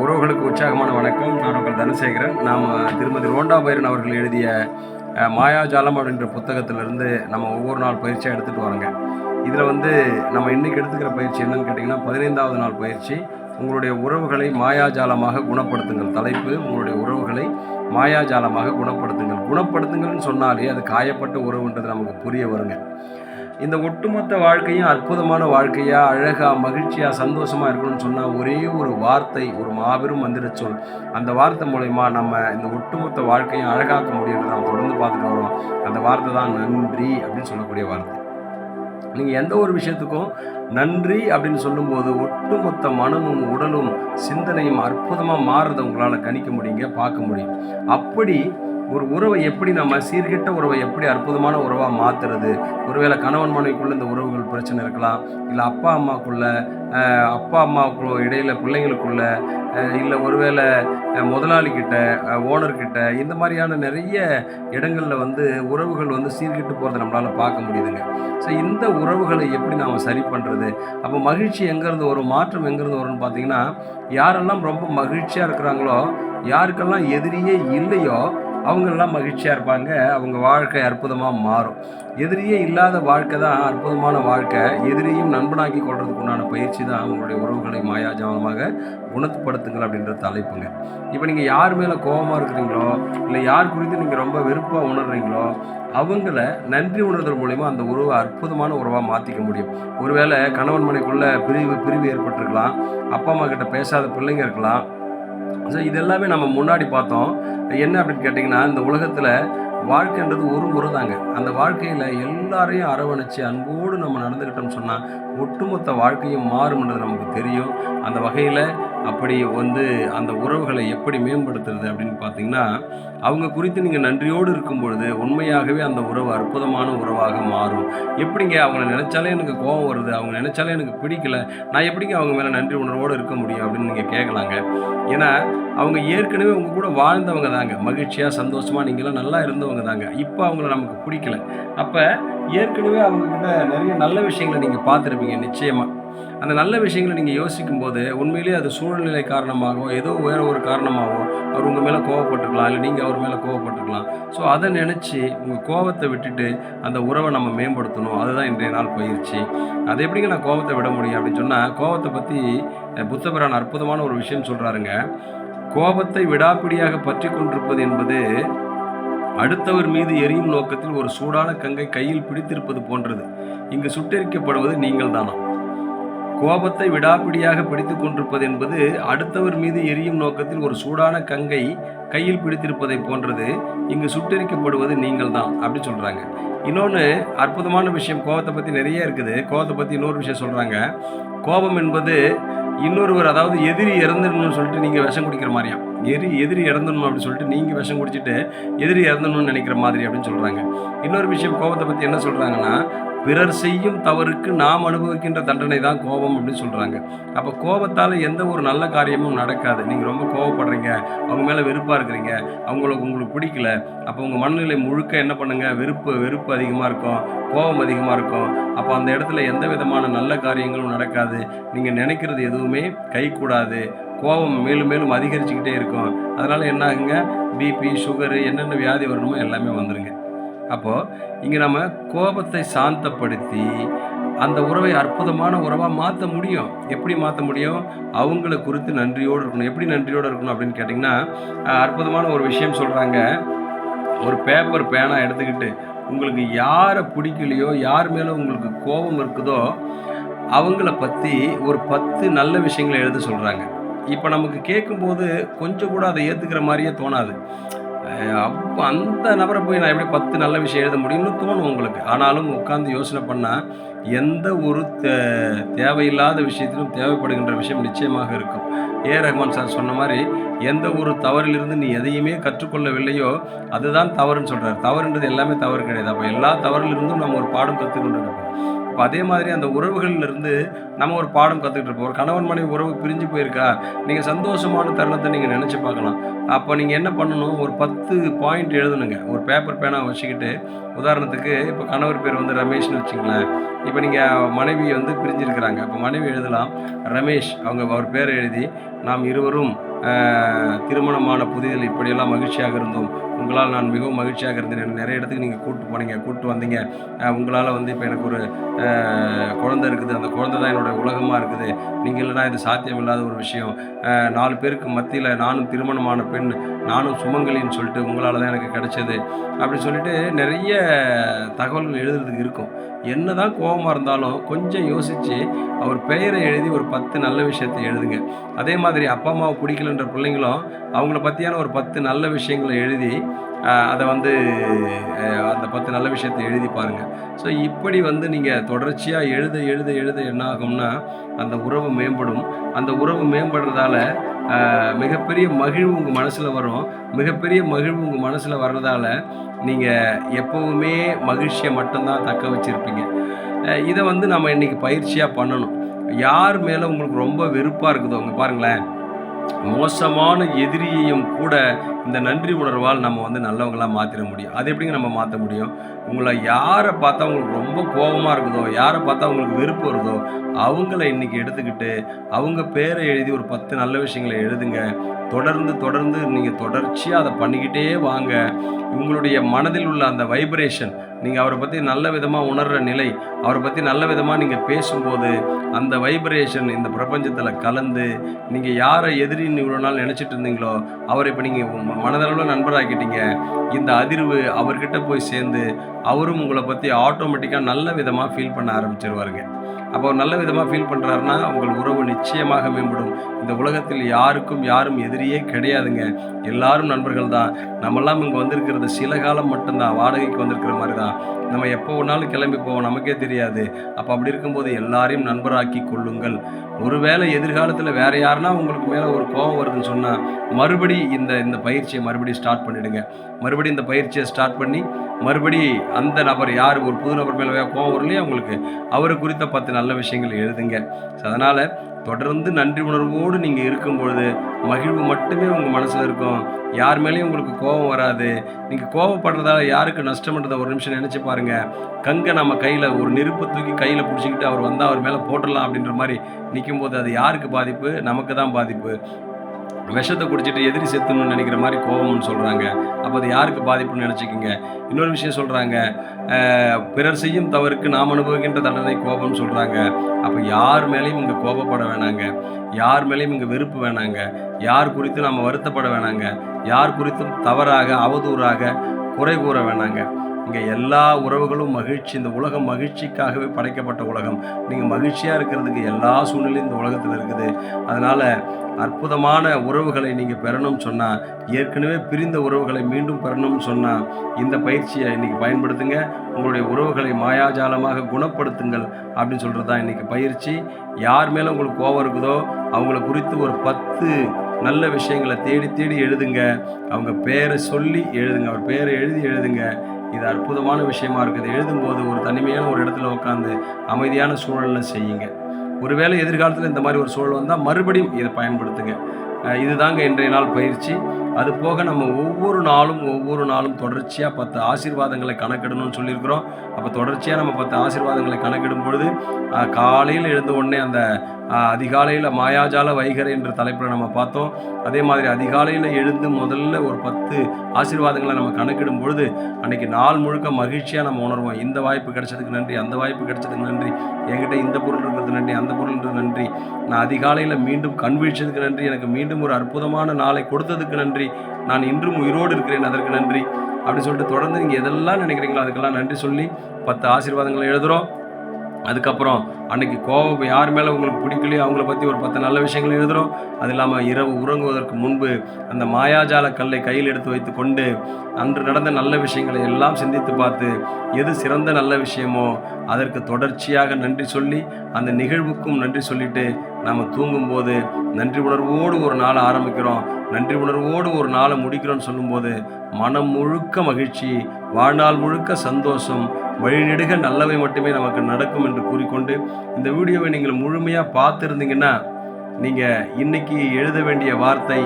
உறவுகளுக்கு உற்சாகமான வணக்கம். நான் உங்கள் தனசேகரன். நாம் திருமதி ரோண்டா பைரன் அவர்கள் எழுதிய மாயாஜாலம் அப்படின்ற புத்தகத்திலிருந்து நம்ம ஒவ்வொரு நாள் பயிற்சியாக எடுத்துகிட்டு வரோங்க. இதில் வந்து நம்ம இன்றைக்கி எடுத்துக்கிற பயிற்சி என்னன்னு கேட்டிங்கன்னா பதினைந்தாவது நாள் பயிற்சி. உங்களுடைய உறவுகளை மாயாஜாலமாக குணப்படுத்துங்கள். தலைப்பு உங்களுடைய உறவுகளை மாயாஜாலமாக குணப்படுத்துங்கள். குணப்படுத்துங்கள்னு சொன்னாலே அது காயப்பட்ட உறவுன்றது நமக்கு புரிய வருங்க. இந்த ஒட்டுமொத்த வாழ்க்கையும் அற்புதமான வாழ்க்கையாக அழகாக மகிழ்ச்சியாக சந்தோஷமாக இருக்கணும்னு சொன்னால் ஒரே ஒரு வார்த்தை ஒரு மாபெரும் மந்திர சொல். அந்த வார்த்தை மூலயமா நம்ம இந்த ஒட்டுமொத்த வாழ்க்கையும் அழகாக்க முடியும்னு நம்ம தொடர்ந்து பார்த்துட்டு வரோம். அந்த வார்த்தை தான் நன்றி அப்படின்னு சொல்லக்கூடிய வார்த்தை. நீங்கள் எந்த ஒரு விஷயத்துக்கும் நன்றி அப்படின்னு சொல்லும்போது ஒட்டுமொத்த மனமும் உடலும் சிந்தனையும் அற்புதமாக மாறுறதை உங்களால் கணிக்க முடியுங்க பார்க்க முடியும். அப்படி ஒரு உறவை எப்படி நம்ம சீர்கெட்ட உறவை எப்படி அற்புதமான உறவாக மாற்றுறது ஒருவேளை கணவன் மனைவிக்குள்ள இந்த உறவுகள் பிரச்சனை இருக்கலாம். இல்லை அப்பா அம்மாக்குள்ள அப்பா அம்மாவுக்குள்ள இடையில பிள்ளைங்களுக்குள்ள இல்லை ஒருவேளை முதலாளிக்கிட்ட ஓனர்கிட்ட இந்த மாதிரியான நிறைய இடங்களில் வந்து உறவுகள் வந்து சீர்கெட்டு போகிறத நம்மளால் பார்க்க முடியுதுங்க. ஸோ இந்த உறவுகளை எப்படி நாம் சரி பண்ணுறது அப்போ மகிழ்ச்சி எங்கேருந்து வரும்? மாற்றம் எங்கேருந்து வரும்னு பார்த்தீங்கன்னா யாரெல்லாம் ரொம்ப மகிழ்ச்சியாக இருக்கிறாங்களோ யாருக்கெல்லாம் எதிரியே இல்லையோ அவங்கெல்லாம் மகிழ்ச்சியாக இருப்பாங்க. அவங்க வாழ்க்கை அற்புதமாக மாறும். எதிரியே இல்லாத வாழ்க்கை தான் அற்புதமான வாழ்க்கை. எதிரியும் நண்பனாக்கி கொள்றதுக்கு உண்டான பயிற்சி தான் அவங்களுடைய உறவுகளை மாயாஜாலமாக குணத்துப்படுத்துங்கள் அப்படின்ற தலைப்புங்க. இப்போ நீங்கள் யார் மேலே கோபமாக இருக்கிறீங்களோ இல்லை யார் குறித்து நீங்கள் ரொம்ப வெறுப்பாக உணர்றீங்களோ அவங்கள நன்றி உணர்தல் மூலிமா அந்த உறவை அற்புதமான உறவாக மாற்றிக்க முடியும். ஒருவேளை கணவன் மனைக்குள்ளே பிரிவு பிரிவு ஏற்பட்டிருக்கலாம். அப்பா அம்மா கிட்ட பேசாத பிள்ளைங்க இருக்கலாம். ஸோ இதெல்லாமே நம்ம முன்னாடி பார்த்தோம். என்ன அப்படின்னு கேட்டிங்கன்னா இந்த உலகத்தில் வாழ்க்கைன்றது ஒரு முறை தாங்க. அந்த வாழ்க்கையில் எல்லாரையும் அரவணைச்சு அன்போடு நம்ம நடந்துக்கிட்டோம்னு சொன்னால் ஒட்டுமொத்த வாழ்க்கையும் மாறும்ன்றது நமக்கு தெரியும். அந்த வகையில் அப்படி வந்து அந்த உறவுகளை எப்படி மேம்படுத்துறது அப்படின்னு பார்த்தீங்கன்னா அவங்க குறித்து நீங்கள் நன்றியோடு இருக்கும் பொழுது உண்மையாகவே அந்த உறவு அற்புதமான உறவாக மாறும். எப்படிங்க அவங்கள நினச்சாலே எனக்கு கோபம் வருது அவங்க நினச்சாலே எனக்கு பிடிக்கல நான் எப்படிங்க அவங்க மேலே நன்றி உணர்வோடு இருக்க முடியும் அப்படின்னு நீங்கள் கேட்கலாங்க ஏன்னா அவங்க ஏற்கனவே உங்கள் கூட வாழ்ந்தவங்க தாங்க. மகிழ்ச்சியாக சந்தோஷமாக நீங்களாம் நல்லா இருந்தவங்க தாங்க. இப்போ அவங்கள நமக்கு பிடிக்கல. அப்போ ஏற்கனவே அவங்கக்கிட்ட நிறைய நல்ல விஷயங்களை நீங்கள் பார்த்துருப்பீங்க நிச்சயமாக அந்த நல்ல விஷயங்களை நீங்கள் யோசிக்கும் போது உண்மையிலேயே அது சூழ்நிலை காரணமாகவோ ஏதோ வேற ஒரு காரணமாகவோ அவர் உங்கள் மேலே கோவப்பட்டிருக்கலாம் இல்லை நீங்கள் அவர் மேலே கோவப்பட்டிருக்கலாம். ஸோ அதை நினச்சி உங்கள் கோவத்தை விட்டுட்டு அந்த உறவை நம்ம மேம்படுத்தணும். அதுதான் இன்றைய நாள் பயிற்சி. அதை எப்படிங்க நான் கோவத்தை விட முடியும் அப்படின்னு சொன்னால் கோவத்தை பற்றி புத்தபிரான் அற்புதமான ஒரு விஷயம் சொல்கிறாருங்க கோபத்தை விடாப்பிடியாக பற்றி கொண்டிருப்பது என்பது அடுத்தவர் மீது எரியும் நோக்கத்தில் ஒரு சூடான கங்கை கையில் பிடித்திருப்பது போன்றது. இங்கு சுட்டெரிக்கப்படுவது நீங்கள் தானா கோபத்தை விடாப்பிடியாக பிடித்து கொண்டிருப்பது என்பது அடுத்தவர் மீது எரியும் நோக்கத்தில் ஒரு சூடான கங்கை கையில் பிடித்திருப்பதை போன்றது. இங்கு சுட்டெரிக்கப்படுவது நீங்கள் தான் அப்படி சொல்கிறாங்க இன்னொன்று அற்புதமான விஷயம் கோபத்தை பற்றி நிறைய இருக்குது. கோபத்தை பற்றி இன்னொரு விஷயம் சொல்கிறாங்க கோபம் என்பது இன்னொருவர் அதாவது எதிரி இறந்துடணும்னு சொல்லிட்டு நீங்கள் விஷம் குடிக்கிற மாதிரியா? எரி எதிரி இறந்துடணும் அப்படின்னு சொல்லிட்டு நீங்கள் விஷம் குடிச்சிட்டு எதிரி இறந்துடணும்னு நினைக்கிற மாதிரி அப்படின்னு சொல்கிறாங்க இன்னொரு விஷயம் கோபத்தை பற்றி என்ன சொல்கிறாங்கன்னா பிறர் செய்யும் தவறுக்கு நாம் அனுபவிக்கின்ற தண்டனை தான் கோபம் அப்படின்னு சொல்கிறாங்க அப்போ கோபத்தால் எந்த ஒரு நல்ல காரியமும் நடக்காது. நீங்கள் ரொம்ப கோவப்படுறீங்க அவங்க மேலே வெறுப்பாக இருக்கிறீங்க அவங்களுக்கு உங்களுக்கு பிடிக்கல அப்போ உங்கள் மனநிலை முழுக்க என்ன பண்ணுங்க? வெறுப்பு வெறுப்பு அதிகமாக இருக்கும் கோபம் அதிகமாக இருக்கும். அப்போ அந்த இடத்துல எந்த விதமான நல்ல காரியங்களும் நடக்காது. நீங்கள் நினைக்கிறது எதுவுமே கைகூடாது. கோபம் மேலும் மேலும் அதிகரிச்சுக்கிட்டே இருக்கும். அதனால் என்ன ஆகுங்க? பிபி சுகரு என்னென்ன வியாதி வரணுமோ எல்லாமே வந்துடுங்க அப்போது இங்கே நம்ம கோபத்தை சாந்தப்படுத்தி அந்த உறவை அற்புதமான உறவாக மாற்ற முடியும். எப்படி மாற்ற முடியும்? அவங்கள குறித்து நன்றியோடு இருக்கணும். எப்படி நன்றியோடு இருக்கணும் அப்படின்னு கேட்டிங்கன்னா அற்புதமான ஒரு விஷயம் சொல்கிறாங்க ஒரு பேப்பர் பேனா எடுத்துக்கிட்டு உங்களுக்கு யாரை பிடிக்கலையோ யார் மேலே உங்களுக்கு கோபம் இருக்குதோ அவங்கள பற்றி ஒரு பத்து நல்ல விஷயங்களை எழுத சொல்கிறாங்க இப்போ நமக்கு கேட்கும்போது கொஞ்சம் கூட அதை ஏற்றுக்கிற மாதிரியே தோணாது. அப்போ அந்த நபரை போய் நான் எப்படி பத்து நல்ல விஷயம் எழுத முடியும்னு தோணும் உங்களுக்கு. ஆனாலும் உட்காந்து யோசனை பண்ணால் எந்த ஒரு தே தேவையில்லாத விஷயத்திலும் தேவைப்படுகின்ற விஷயம் நிச்சயமாக இருக்கும். ஏ. ரஹ்மான் சார் சொன்ன மாதிரி எந்த ஒரு தவறிலிருந்து நீ எதையுமே கற்றுக்கொள்ளவில்லையோ அதுதான் தவறுன்னு சொல்கிறார் தவறுன்றது எல்லாமே தவறு கிடையாது. அப்போ எல்லா தவறிலிருந்தும் நம்ம ஒரு பாடம் கற்றுக்கொண்டு இருக்கோம் இப்போ அதே மாதிரி அந்த உறவுகள்ல இருந்து நம்ம ஒரு பாடம் கற்றுக்கிட்டு இருப்போம். ஒரு கணவன் மனைவி உறவு பிரிஞ்சு போயிருக்கா? நீங்கள் சந்தோஷமான தருணத்தை நீங்கள் நினச்சி பார்க்கலாம். அப்போ நீங்கள் என்ன பண்ணணும்? ஒரு பத்து பாயிண்ட் எழுதணுங்க. ஒரு பேப்பர் பேனா வச்சுக்கிட்டு உதாரணத்துக்கு இப்போ கணவர் பேர் வந்து ரமேஷ்னு வச்சுங்களேன் இப்போ நீங்கள் மனைவி வந்து பிரிஞ்சிருக்கிறாங்க. அப்போ மனைவி எழுதலாம் ரமேஷ் அவங்க அவர் பேரை எழுதி நாம் இருவரும் திருமணமான புதிதில் இப்படியெல்லாம் மகிழ்ச்சியாக இருந்தோம். உங்களால் நான் மிகவும் மகிழ்ச்சியாக இருந்தேன். நிறைய இடத்துக்கு நீங்கள் கூப்பிட்டு போனீங்க கூப்பிட்டு வந்தீங்க. உங்களால் வந்து இப்போ எனக்கு ஒரு குழந்தை இருக்குது. அந்த குழந்தை தான் என்னோட உலகமாக இருக்குது. நீங்கள் இல்லைனா இது சாத்தியம் இல்லாத ஒரு விஷயம். நாலு பேருக்கு மத்தியில் நானும் திருமணமான பெண் நானும் சுமங்கலின்னு சொல்லிட்டு உங்களால் தான் எனக்கு கிடைச்சது அப்படி சொல்லிட்டு நிறைய தகவல்கள் எழுதுறதுக்கு இருக்கும். என்ன தான் கோபமாக இருந்தாலும் கொஞ்சம் யோசித்து அவர் பெயரை எழுதி ஒரு பத்து நல்ல விஷயத்தை எழுதுங்க. அதே மாதிரி அப்பா அம்மாவை பிடிக்கலன்ற பிள்ளைங்களும் அவங்கள பற்றியான ஒரு பத்து நல்ல விஷயங்களை எழுதி அதை வந்து அதை அந்த பத்து நல்ல விஷயத்தை எழுதி பாருங்கள் ஸோ இப்படி வந்து நீங்கள் தொடர்ச்சியாக எழுத எழுத எழுத என்ன ஆகும்னா அந்த உறவு மேம்படும். அந்த உறவு மேம்படுறதால மிகப்பெரிய மகிழ்வு உங்கள் மனசில் வரும். மிகப்பெரிய மகிழ்வு உங்கள் மனசில் வர்றதால நீங்கள் எப்போவுமே மகிழ்ச்சியை மட்டும்தான் தக்க வச்சுருப்பீங்க. இதை வந்து நம்ம இன்றைக்கி பயிற்சியாக பண்ணணும். யார் மேலே உங்களுக்கு ரொம்ப வெறுப்பாக இருக்குதோ அங்கே பாருங்களேன். மோசமான எதிரியையும் கூட இந்த நன்றி உணர்வால் நம்ம வந்து நல்லவங்களாக மாற்றிட முடியும். அது எப்படிங்க நம்ம மாற்ற முடியும்? உங்களை யாரை பார்த்தா உங்களுக்கு ரொம்ப கோபமாக இருக்குதோ யாரை பார்த்தா உங்களுக்கு வெறுப்பு வருதோ அவங்கள இன்னைக்கு எடுத்துக்கிட்டு அவங்க பேரை எழுதி ஒரு பத்து நல்ல விஷயங்களை எழுதுங்க. தொடர்ந்து தொடர்ந்து நீங்கள் தொடர்ச்சியாக அதை பண்ணிக்கிட்டே வாங்க. உங்களுடைய மனதில் உள்ள அந்த வைப்ரேஷன் நீங்கள் அவரை பற்றி நல்ல விதமாக உணர்கிற நிலை அவரை பற்றி நல்ல விதமாக நீங்கள் பேசும்போது அந்த வைப்ரேஷன் இந்த பிரபஞ்சத்தில் கலந்து நீங்கள் யாரை எதிரின்னு இவ்வளோ நாள் நினச்சிட்டு இருந்தீங்களோ அவரை இப்போ நீங்கள் மனதளவில் நண்பராக்கிட்டீங்க. இந்த அதிர்வு அவர்கிட்ட போய் சேர்ந்து அவரும் உங்களை பற்றி ஆட்டோமேட்டிக்காக நல்ல விதமாக ஃபீல் பண்ண ஆரம்பிச்சிருவாருங்க. அப்போ அவர் நல்ல விதமாக ஃபீல் பண்ணுறாருன்னா உங்கள் உறவு நிச்சயமாக மேம்படும். இந்த உலகத்தில் யாருக்கும் யாரும் மாதிரியே கிடையாதுங்க. எல்லாரும் நண்பர்கள் தான் நம்மெல்லாம் இங்கே வந்திருக்கிறது சில காலம் மட்டும்தான். வாடகைக்கு வந்திருக்கிற மாதிரி தான் நம்ம எப்போ வேணாலும் கிளம்பி போவோம். நமக்கே தெரியாது. அப்போ அப்படி இருக்கும்போது எல்லாரையும் நண்பராக்கி கொள்ளுங்கள். ஒருவேளை எதிர்காலத்தில் வேற யாருன்னா உங்களுக்கு மேலே ஒரு கோபம் வருதுன்னு சொன்னால் மறுபடி இந்த இந்த பயிற்சியை மறுபடி ஸ்டார்ட் பண்ணிடுங்க. மறுபடியும் இந்த பயிற்சியை ஸ்டார்ட் பண்ணி மறுபடி அந்த நபர் யார்? ஒரு புது நபர் மேலே கோபம் வரலையே உங்களுக்கு? அவரை குறித்த பத்து நல்ல விஷயங்கள் எழுதுங்க. ஸோ அதனால் தொடர்ந்து நன்றி உணர்வோடு நீங்கள் இருக்கும்பொழுது மகிழ்வு மட்டுமே உங்கள் மனசில் இருக்கும். யார் மேலேயும் உங்களுக்கு கோபம் வராது. நீங்கள் கோவப்படுறதால யாருக்கு நஷ்டம்ன்றத ஒரு நிமிஷம் நினச்சி பாருங்கள் கங்கை நம்ம கையில் ஒரு நெருப்பை தூக்கி கையில் பிடிச்சிக்கிட்டு அவர் வந்தால் அவர் மேலே போட்டுடலாம் அப்படின்ற மாதிரி நிற்கும்போது அது யாருக்கு பாதிப்பு? நமக்கு தான் பாதிப்பு. விஷத்தை குடிச்சிட்டு எதிரி செத்துணும்னு நினைக்கிற மாதிரி கோபம்னு சொல்கிறாங்க அப்போ அது யாருக்கு பாதிப்புன்னு நினச்சிக்கோங்க? இன்னொரு விஷயம் சொல்கிறாங்க பிறர் செய்யும் தவறுக்கு நாம் அனுபவிக்கின்ற தண்டனை கோபம்னு சொல்கிறாங்க அப்போ யார் மேலேயும் இங்கே கோபப்பட வேணாங்க. யார் மேலேயும் இங்கே வெறுப்பு வேணாங்க. யார் குறித்து நாம் வருத்தப்பட வேணாங்க. யார் குறித்தும் தவறாக அவதூறாக குறை கூற வேணாங்க. இங்கே எல்லா உறவுகளும் மகிழ்ச்சி இந்த உலகம் மகிழ்ச்சிக்காகவே படைக்கப்பட்ட உலகம். நீங்கள் மகிழ்ச்சியாக இருக்கிறதுக்கு எல்லா சூழ்நிலையும் இந்த உலகத்தில் இருக்குது. அதனால் அற்புதமான உறவுகளை நீங்கள் பெறணும்னு சொன்னால் ஏற்கனவே பிரிந்த உறவுகளை மீண்டும் பெறணும்னு சொன்னால் இந்த பயிற்சியை இன்றைக்கி பயன்படுத்துங்க. உங்களுடைய உறவுகளை மாயாஜாலமாக குணப்படுத்துங்கள் அப்படின்னு சொல்கிறது தான் இன்றைக்கி பயிற்சி. யார் மேலே உங்களுக்கு கோபம் இருக்குதோ அவங்கள குறித்து ஒரு பத்து நல்ல விஷயங்களை தேடி தேடி எழுதுங்க. அவங்க பேரை சொல்லி எழுதுங்க. அவர் பேரை எழுதி எழுதுங்க. இது அற்புதமான விஷயமா இருக்குது. எழுதும்போது ஒரு தனிமையான ஒரு இடத்துல உட்காந்து அமைதியான சூழலில் செய்யுங்க. ஒருவேளை எதிர்காலத்தில் இந்த மாதிரி ஒரு சூழல் வந்தால் மறுபடியும் இதை பயன்படுத்துங்க. இதுதாங்க இன்றைய நாள் பயிற்சி. அது போக நம்ம ஒவ்வொரு நாளும் ஒவ்வொரு நாளும் தொடர்ச்சியாக பத்து ஆசீர்வாதங்களை கணக்கிடணும்னு சொல்லியிருக்கிறோம். அப்போ தொடர்ச்சியாக நம்ம பத்து ஆசீர்வாதங்களை கணக்கிடும் பொழுது காலையில் எழுந்த உடனே அந்த அதிகாலையில் மாயாஜால வைகரை என்ற தலைப்பில் நம்ம பார்த்தோம். அதே மாதிரி அதிகாலையில் எழுந்து முதல்ல ஒரு பத்து ஆசீர்வாதங்களை நம்ம கணக்கிடும் பொழுது அன்னைக்கு நாள் முழுக்க மகிழ்ச்சியாக நம்ம உணர்வோம். இந்த வாய்ப்பு கிடைச்சதுக்கு நன்றி அந்த வாய்ப்பு கிடைச்சதுக்கு நன்றி என்கிட்ட இந்த பொருள் இருக்கிறது நன்றி அந்த பொருள்ன்றது நன்றி. நான் அதிகாலையில் மீண்டும் கண் வீழ்ச்சதுக்கு நன்றி. எனக்கு மீண்டும் ஒரு அற்புதமான நாளை கொடுத்ததுக்கு நன்றி. நான் இன்றும் உயிரோடு இருக்கிறேன் அதற்கு நன்றி. அப்படி சொல்லிட்டு தொடர்ந்து நீங்கள் எதெல்லாம் நினைக்கிறீங்களோ அதுக்கெல்லாம் நன்றி சொல்லி பத்து ஆசீர்வாதங்களை எழுதுகிறோம் அதுக்கப்புறம் அன்னைக்கு கோபம் யார் மேலே உங்களுக்கு பிடிக்கலையோ அவங்கள பற்றி ஒரு பத்து நல்ல விஷயங்கள் எழுதுகிறோம் அது இல்லாமல் இரவு உறங்குவதற்கு முன்பு அந்த மாயாஜால கல்லை கையில் எடுத்து வைத்து கொண்டு அன்று நடந்த நல்ல விஷயங்களை எல்லாம் சிந்தித்து பார்த்து எது சிறந்த நல்ல விஷயமோ அதற்கு தொடர்ச்சியாக நன்றி சொல்லி அந்த நிகழ்வுக்கும் நன்றி சொல்லிட்டு நாம் தூங்கும்போது நன்றி உணர்வோடு ஒரு நாளை ஆரம்பிக்கிறோம். நன்றி உணர்வோடு ஒரு நாளை முடிக்கிறோன்னு சொல்லும்போது மனம் முழுக்க மகிழ்ச்சி வாழ்நாள் முழுக்க சந்தோஷம் வழிநெடுக நல்லவை மட்டுமே நமக்கு நடக்கும் என்று கூறிக்கொண்டு இந்த வீடியோவை நீங்கள் முழுமையாக பார்த்துருந்தீங்கன்னா நீங்கள் இன்னைக்கு எழுத வேண்டிய வார்த்தை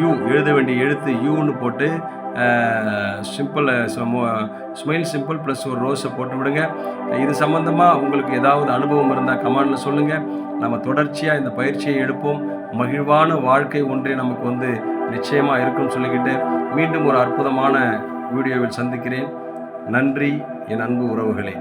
யூ எழுத வேண்டிய எழுத்து யூன்னு போட்டு சிம்பிள் ஸ்மைல் சிம்பிள் ப்ளஸ் ஒரு ரோஸை போட்டு விடுங்க. இது சம்மந்தமாக உங்களுக்கு ஏதாவது அனுபவம் இருந்தால் கமெண்டில் சொல்லுங்கள் நம்ம தொடர்ச்சியாக இந்த பயிற்சியை எடுப்போம். மகிழ்வான வாழ்க்கை ஒன்றே நமக்கு வந்து நிச்சயமாக இருக்கும்னு சொல்லிக்கிட்டு மீண்டும் ஒரு அற்புதமான வீடியோவில் சந்திக்கிறேன். நன்றி என் அன்பு உறவுகளே.